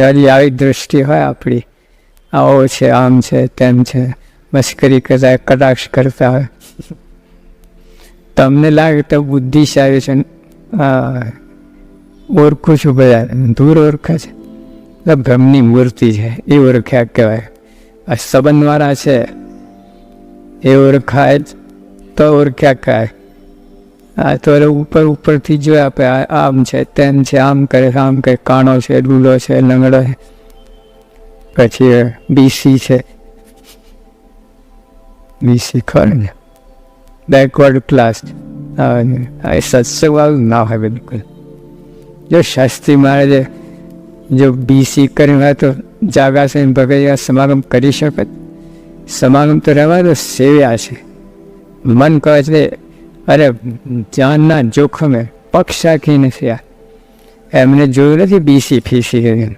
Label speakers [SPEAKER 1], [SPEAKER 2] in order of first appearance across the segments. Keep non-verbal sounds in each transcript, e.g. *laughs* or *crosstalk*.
[SPEAKER 1] જ્યારે આવી દૃષ્ટિ હોય આપણી. આવો છે, આમ છે, તેમ છે. મસ્કરી કરતા કટાક્ષ કરતા હોય. તમને લાગે તો બુદ્ધિશાળી છે. ઓળખું છું બધા. દૂર ઓળખે છે. બ્રહ્મની મૂર્તિ છે. એ ઓળખ્યા કહેવાય. આ સંબંધવાળા છે. એ ઓળખાય તો ઓળખ્યા કહેવાય. આ તો ઉપર ઉપરથી જોયા આપણે આમ છે, તેમ છે, આમ કરે આમ કરે કાણો છે ડૂલો છે, લંગડો છે. પછી બીસી છે. બીસી ખરું ને. બેકવર્ડ ક્લાસ સત્સંગ વાળું ના હોય બિલકુલ. જો શાસ્ત્રી મહારાજે જો બીસી કર્યું હોય તો જાગાશે ભગૈયા સમાગમ કરી શકે? સમાગમ તો રહેવા તો સેવ્યા છે. મન કહે છે અરે, જાનના જોખમે પક્ષ નથી આ એમને જોયું નથી બીસી ફીસી કરીને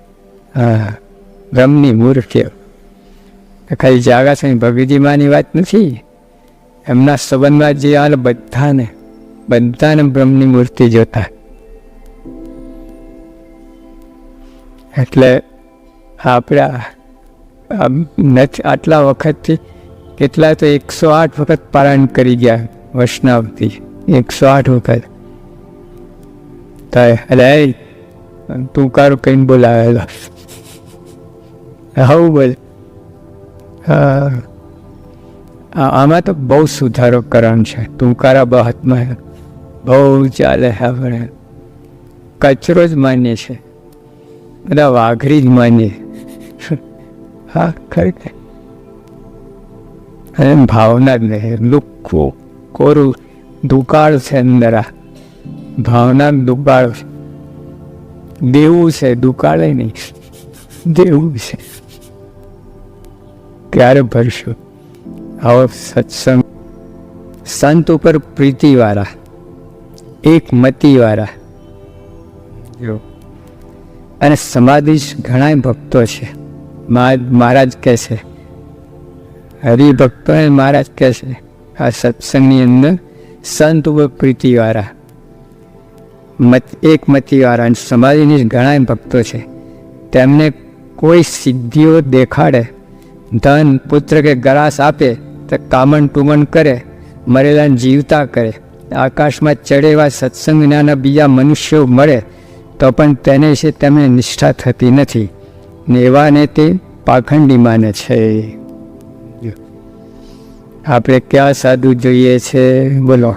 [SPEAKER 1] હા, ગમની મૂર્તિઓ ખાલી જાગા છે ભગવતીમાની વાત નથી? એમના સંબંધમાં જે હાલ બધાને બધાને બ્રહ્મની મૂર્તિ જોતા. એટલે આપણા નથી, આટલા વખતથી કેટલા તો એકસો આઠ વખત પારાયણ કરી ગયા. વૈષ્ણવથી એકસો આઠ વખત થાય એ તું કારું કહીને બોલાવેલો હવું બોલ આમાં તો બહુ સુધારો કરવાનો છે તુંકારા બહાતમાં બહુ ચાલે આપણે કચરો જ માન્ય છે બધા વાઘરી જ માન્ય હા ખરેખર અને ભાવના જ નહીં લુખ્ખું કોરું દુકાળ છે અંદર? આ ભાવના દુકાળ છે. દેવું છે, દુકાળે નહીં. દેવું છે. ક્યારે ભરશું. આવો સત્સંગ. સંત ઉપર પ્રીતિવાળા. એક મતીવાળા. જો. અને સમાધિ ઘણા ભક્તો છે. મહારાજ કહે છે. હરિભક્તો મહારાજ કહે છે. આ સત્સંગની અંદર સંત ઉપર પ્રીતિવાળા મત એક મતીવાળા અને સમાજની ઘણા ભક્તો છે તેમને કોઈ સિદ્ધિઓ દેખાડે ધન પુત્ર કે ગ્રાસ આપે તો કામણ ટુમણ કરે મરેલાને જીવતા કરે આકાશમાં ચડે એવા બીજા મનુષ્યો મળે તો પણ તેને વિશે તેમને નિષ્ઠા થતી નથી ને એવાને તે પાખંડી માને છે આપણે ક્યાં સાધુ જોઈએ છે? બોલો.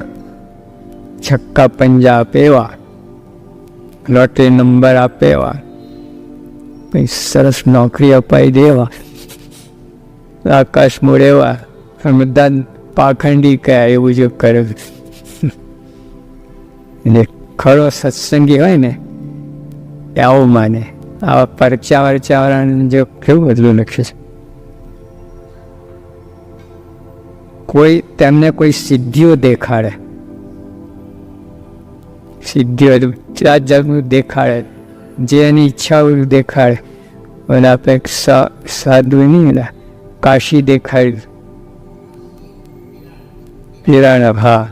[SPEAKER 1] છક્કા પંજા આપેવા. લોટરી નંબર આપેવા. કંઈ સરસ નોકરી અપાઈ દેવા. આકાશ મોડેવા. બધા પાખંડી કયા એવું જો કરે. એટલે ખરો સત્સંગી હોય ને, એ આવું માને. આવા પરચા વરચાવાળાને જો કેવું બધું લખ્યું છે? કોઈ તેમને કોઈ સિદ્ધિઓ દેખાડે. સિદ્ધિઓ જાત જાતનું દેખાડે, જે એની ઈચ્છા એવું દેખાડે. અને આપણે સાધુ નહીં કાશી દેખાડ્યું. પીરાણા હા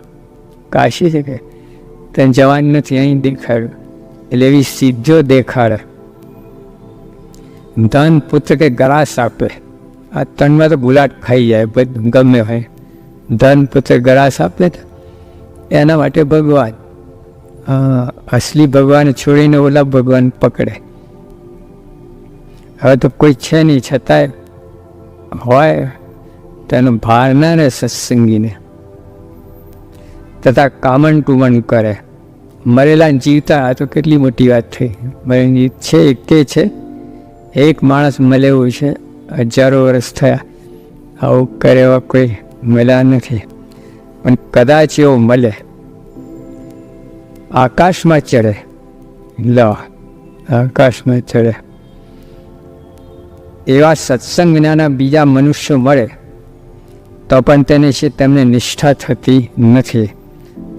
[SPEAKER 1] કાશી છે કે? ત્યાં જવાન નથી, અહીં દેખાડ્યું. એટલે એવી સિદ્ધિઓ દેખાડે. ધન પુત્ર કે ગ્રાસ આપે. આ ત્રણમાં તો ગુલાટ ખાઈ જાય બધ ગમે હોય. ધન પુત્ર ગ્રાસ આપે ને, એના માટે ભગવાન અસલી ભગવાન છોડીને ઓલા ભગવાન પકડે. હવે તો કોઈ છે નહીં, છતાંય હોય, તેનો ભાર ના રહે સત્સંગીને. તથા કામણ ટુમણ કરે. મરેલા જીવતા, આ તો કેટલી મોટી વાત થઈ. મરેલી છે કે છે, એક માણસ મળે એવું છે, હજારો વર્ષ થયા. આવું કરે એવા કોઈ મળ્યા નથી. પણ કદાચ એવો મળે. આકાશમાં ચડે. લ, આકાશમાં ચડે. એવા સત્સંગ વિનાના બીજા મનુષ્યો મળે, તો પણ તેને છે તેમને નિષ્ઠા થતી નથી.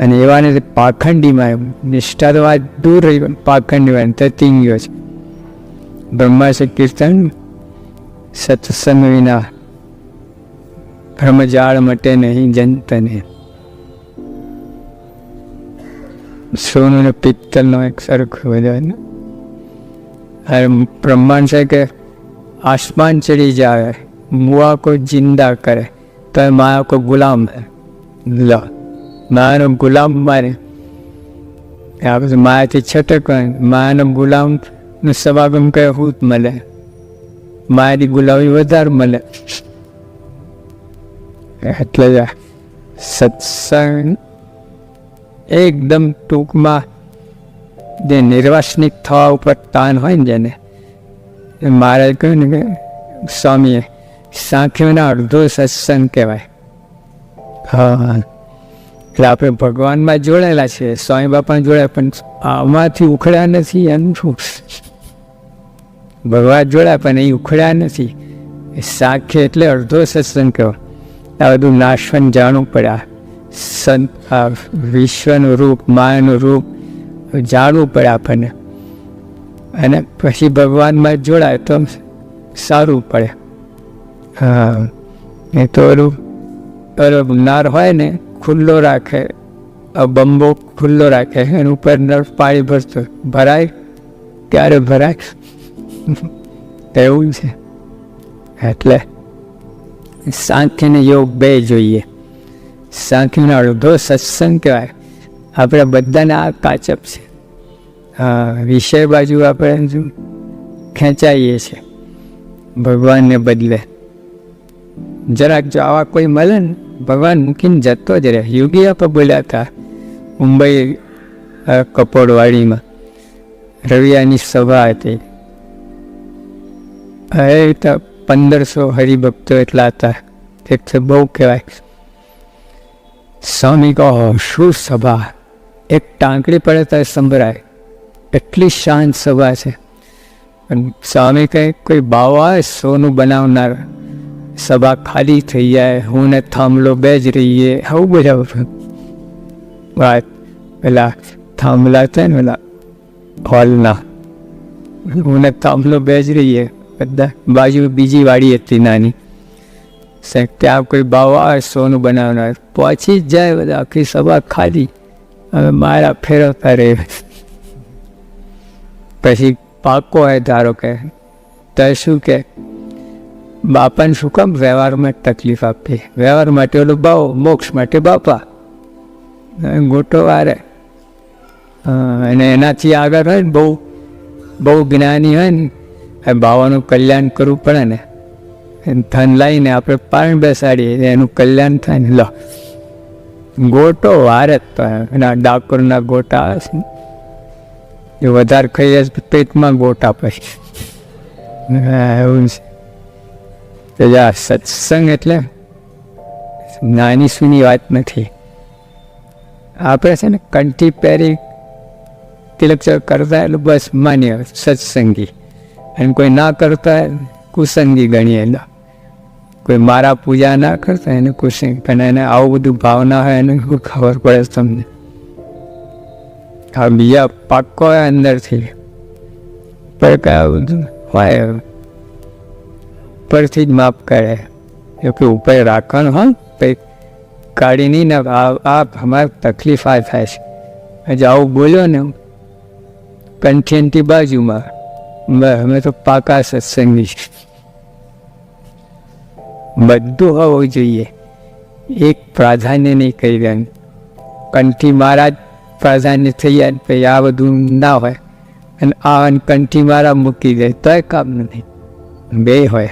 [SPEAKER 1] અને એવાને પાખંડીમાં નિષ્ઠા તો આ દૂર રહી પાખંડીમાં થતી ગયો છે. બ્રહ્માશે કીર્તન, સત્સંગ વિના બ્રહ્મજાળ મટે નહીં જંતને સોનું પિત્તલ નો એક સરખો બધાને અરે બ્રહ્માંડ છે કે આસમાન ચડી જાવે મુઆ કો જિંદા કરે તો માયા કો ગુલામ હે. લ, માયાનો ગુલામ મારે. આ પછી માયાથી છટક માયાનો ગુલામનું સવાગમ કહે હૂત મળે? માયાની ગુલામી વધારે મળે. એટલે સત્સંગ એકદમ ટૂંકમાં જે નિર્વાસનિક થવા ઉપર તાન હોય ને જેને, એ મારે કહ્યું ને કે, સ્વામીએ સાંખીઓના અડધો સત્સંગ કહેવાય. હા. એટલે આપણે ભગવાનમાં જોડાયેલા છે સ્વામી બાપા જોડાયા, પણ આમાંથી ઉખડ્યા નથી એમ શું? ભગવાન જોડાયા, પણ એ ઉખડ્યા નથી. સાખે એટલે અડધો સત્સંગ કહેવાય. આ બધું નાશવન જાણવું પડ્યા સંત, આ વિશ્વનું રૂપ માયાનું રૂપ જાણવું પડે આપણને. અને પછી ભગવાનમાં જોડાય તો સારું પડે. હા, એ તો ઓલું નાર હોય ને, ખુલ્લો રાખે બંબો ખુલ્લો રાખે, એની ઉપર નર પાણી ભરતો, ભરાય, ત્યારે ભરાય. *laughs* એવું છે. એટલે સાંખ્ય ને યોગ બે જોઈએ. સાંખ્યનો અડધો સત્સંગ કહેવાય. આપણે બધાને આ કાચપ છે. વિષય બાજુ આપણે ખેંચાઈએ છીએ. ભગવાનને બદલે. જરાક જો આવા કોઈ મળે ને, ભગવાન મૂકીને જતો જ રહે. યોગી આપણે બોલ્યા હતા, મુંબઈ કપોળવાડીમાં. રવિયાની સભા હતી. એ તો પંદરસો હરિભક્તો એટલા હતા. એક બહુ કહેવાય. સ્વામી કહો શું સભા? એક ટાંકડી પડે તો સંભળાય. એટલી શાંત સભા છે. પણ સ્વામી કહે, કોઈ બાવા સોનું બનાવનાર સભા ખાલી થઈ જાય. હું ને થાંભલો બે જ રહીએ. આવું બધા વાત પેલા થાંભલા છે ને પેલા હોલના. હું ને થાંભલો બે જ રહીએ. બધા બાજુ બીજી વાડી હતી નાની. સાહેબ, ત્યાં કોઈ ભાવ આવે સોનું બનાવનાર પહોંચી જ જાય બધા. આખી સભા ખાલી. હવે મારા ફેરવતા રહે. પછી પાકો હોય ધારો કે, તો શું કે, બાપાને શું કામ વ્યવહારમાં તકલીફ આપી? વ્યવહાર માટે ઓલો ભાવ મોક્ષ માટે બાપા. ગોટો વારે. અને એનાથી આગળ હોય ને બહુ બહુ જ્ઞાની હોય ને એ બાવાનું કલ્યાણ કરવું પડે ને. ધન લાવીને આપણે પાણી બેસાડીએ એનું કલ્યાણ થાય ને. લો. ગોટો વારે જ તો એના ડાકોરના ગોટા આવે છે એ વધારે ખાઈએ પેટમાં ગોટા પછી. એવું છે. તો આ સત્સંગ એટલે નાની સૂની વાત નથી. આપણે છે ને કંઠી પહેરી તિલક કરતા એટલે બસ માન્ય સત્સંગી. અને કોઈ ના કરતા હોય, કુસંગી ગણીએ ના કોઈ મારા પૂજા ના કરતા એને કુસંગ પણ એને આવું બધું ભાવના હોય એને ખબર પડે તમને. આ બીજા પાક્કો હોય અંદરથી. પણ કયા બધું હોય ઉપરથી જ માફ કરે. એ કે ઉપર રાખવાનું હા? કંઈક કાઢી નહીં ને આ અમારે તકલીફ આ થાય છે. આજે આવું બોલ્યો ને કંઠેનથી બાજુમાં. અમે તો પાકા સત્સંગી છે બધું હોવું જોઈએ. એક પ્રાધાન્ય નહીં કરી દેવાનું કંઠી મારા જ પ્રાધાન્ય થઈ જાય પછી આ બધું ના હોય. અને આ કંઠી મારા મૂકી દે, તોય કામ નથી. બે હોય.